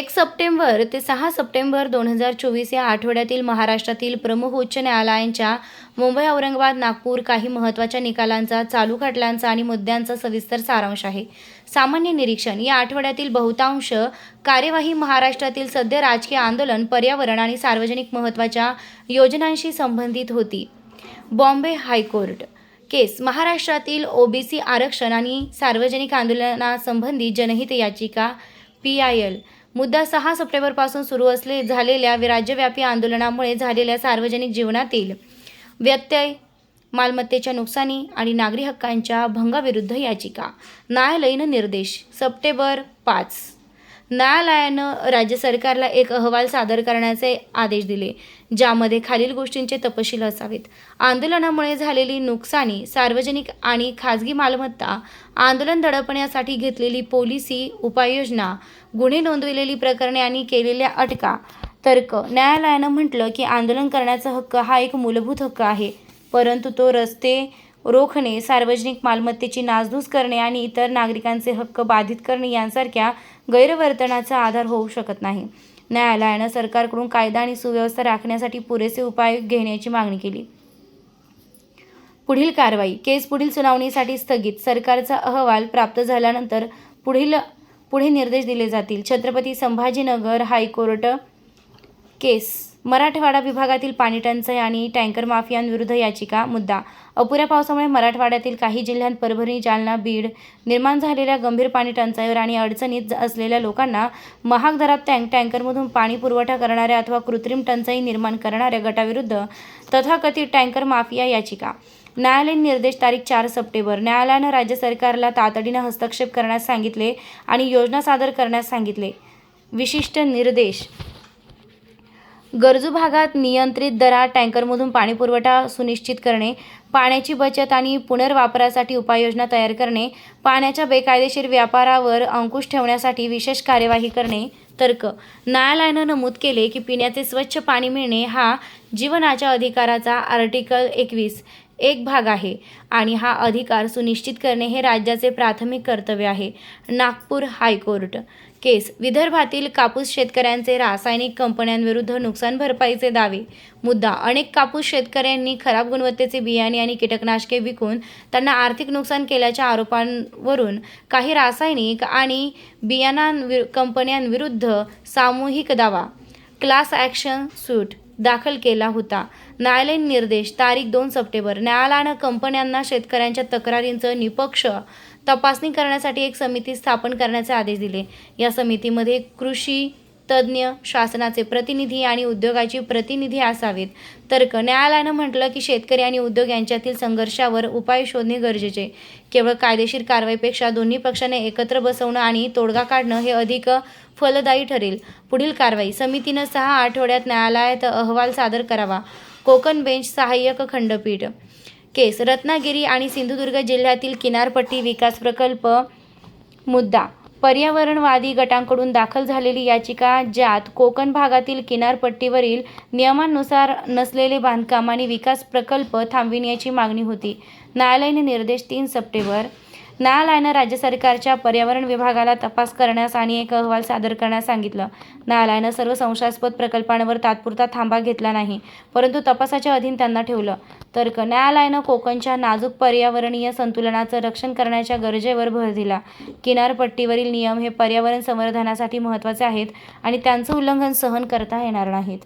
एक सप्टेंबर ते सहा सप्टेंबर दोन हजार चोवीस या आठवड्यातील महाराष्ट्रातील प्रमुख उच्च न्यायालयांच्या मुंबई औरंगाबाद नागपूर काही महत्त्वाच्या निकालांचा चालू खटल्यांचा आणि मुद्द्यांचा सविस्तर सारांश आहे. सामान्य निरीक्षण या आठवड्यातील बहुतांश कार्यवाही महाराष्ट्रातील सद्य राजकीय आंदोलन पर्यावरण आणि सार्वजनिक महत्त्वाच्या योजनांशी संबंधित होती. बॉम्बे हायकोर्ट केस महाराष्ट्रातील ओबीसी आरक्षण आणि सार्वजनिक आंदोलनासंबंधी जनहित याचिका पी आय एल मुद्दा सहा सप्टेंबरपासून सुरू असले झालेल्या राज्यव्यापी आंदोलनामुळे झालेल्या सार्वजनिक जीवनातील व्यत्यय मालमत्तेच्या नुकसानी आणि नागरी हक्कांच्या भंगाविरुद्ध याचिका. न्यायालयीन निर्देश सप्टेंबर पाच. न्यायालयानं राज्य सरकारला एक अहवाल सादर करण्याचे आदेश दिले ज्यामध्ये खालील गोष्टींचे तपशील असावेत. आंदोलनामुळे झालेली नुकसानी सार्वजनिक आणि खाजगी मालमत्ता आंदोलन दडपण्यासाठी घेतलेली पोलिसी उपाययोजना गुन्हे नोंदविलेली प्रकरणे आणि केलेल्या अटका तर्क न्यायालयानं म्हटलं की आंदोलन करण्याचा हक्क हा एक मूलभूत हक्क आहे परंतु तो रस्ते रोखणे सार्वजनिक मालमत्तेची नासधूस करणे आणि इतर नागरिकांचे हक्क बाधित करणे यांसारख्या गैरवर्तनाचा आधार होऊ शकत नाही. न्यायालयानं सरकारकडून कायदा आणि सुव्यवस्था राखण्यासाठी पुरेसे उपाय घेण्याची मागणी केली. पुढील कारवाई केस पुढील सुनावणीसाठी स्थगित सरकारचा अहवाल प्राप्त झाल्यानंतर पुढील पुढे निर्देश दिले जातील. Chhatrapati Sambhajinagar high court case Marathwada विभागातील पाणीटंचाई आणि टँकर माफियांविरुद्ध याचिका मुद्दा. अपुऱ्या पावसामुळे मराठवाड्यातील काही जिल्ह्यांत परभणी जालना बीड निर्माण झालेल्या गंभीर पाणी टंचाईवर आणि अडचणीत असलेल्या लोकांना महाग दरात टँक टँकरमधून पाणी पुरवठा करणाऱ्या अथवा कृत्रिम टंचाई निर्माण करणाऱ्या गटाविरुद्ध तथाकथित टँकर माफिया याचिका. न्यायालयीन निर्देश तारीख चार सप्टेंबर. न्यायालयानं राज्य सरकारला तातडीनं हस्तक्षेप करण्यास सांगितले आणि योजना सादर करण्यास सांगितले. विशिष्ट निर्देश गरजू भागात नियंत्रित दरात टँकरमधून पाणीपुरवठा सुनिश्चित करणे पाण्याची बचत आणि पुनर्वापरासाठी उपाययोजना तयार करणे पाण्याच्या बेकायदेशीर व्यापारावर अंकुश ठेवण्यासाठी विशेष कार्यवाही करणे तर्क. न्यायालयानं नमूद केले की पिण्याचे स्वच्छ पाणी मिळणे हा जीवनाच्या अधिकाराचा आर्टिकल एकवीस. एक भाग आहे आणि हा अधिकार सुनिश्चित करणे हे राज्याचे प्राथमिक कर्तव्य आहे. Nagpur high court. केस. विदर्भातील कापूस शेतकऱ्यांचे रासायनिक कंपन्यांविरुद्ध नुकसान भरपाईचे दावे. मुद्दा. अनेक कापूस शेतकऱ्यांनी खराब गुणवत्तेचे बियाणे आणि कीटकनाशके विकून त्यांना आर्थिक नुकसान केल्याच्या आरोपांवरून काही रासायनिक आणि बियाणांवि कंपन्यांविरुद्ध सामूहिक दावा. Class action suit. दाखल केला होता. न्यायालयीन निर्देश तारीख दोन सप्टेंबर. न्यायालयानं कंपन्यांना शेतकऱ्यांच्या तक्रारींचं निपक्ष तपासणी करण्यासाठी एक समिती स्थापन करण्याचे आदेश दिले. या समितीमध्ये कृषी तज्ज्ञ शासनाचे प्रतिनिधी आणि उद्योगाची प्रतिनिधी असावेत. तर्क. न्यायालयानं म्हटलं की शेतकरी आणि उद्योग यांच्यातील संघर्षावर उपाय शोधणे गरजेचे. केवळ कायदेशीर कारवाईपेक्षा दोन्ही पक्षाने एकत्र बसवणं आणि तोडगा काढणं हे अधिक फलदायी ठरेल. पुढील कारवाई समितीनं सहा आठवड्यात न्यायालयात अहवाल सादर करावा. कोकण बेंच सहाय्यक खंडपीठ. केस. रत्नागिरी आणि सिंधुदुर्ग जिल्ह्यातील किनारपट्टी विकास प्रकल्प मुद्दा. पर्यावरणवादी गटांकडून दाखल झालेली याचिका ज्यात कोकण भागातील किनारपट्टीवरील नियमांनुसार नसलेले बांधकाम आणि विकास प्रकल्प थांबविण्याची मागणी होती. न्यायालयाने निर्देश तीन सप्टेंबर न्यायालयानं राज्य सरकारच्या पर्यावरण विभागाला तपास करण्यास आणि एक अहवाल सादर करण्यास सांगितलं. न्यायालयानं सर्व संशयास्पद प्रकल्पांवर तात्पुरता थांबा घेतला नाही परंतु तपासाच्या अधीन त्यांना ठेवलं. तर्क न्यायालयानं कोकणच्या नाजूक पर्यावरणीय संतुलनाचं रक्षण करण्याच्या गरजेवर भर दिला. किनारपट्टीवरील नियम हे पर्यावरण संवर्धनासाठी महत्त्वाचे आहेत आणि त्यांचं उल्लंघन सहन करता येणार नाहीत.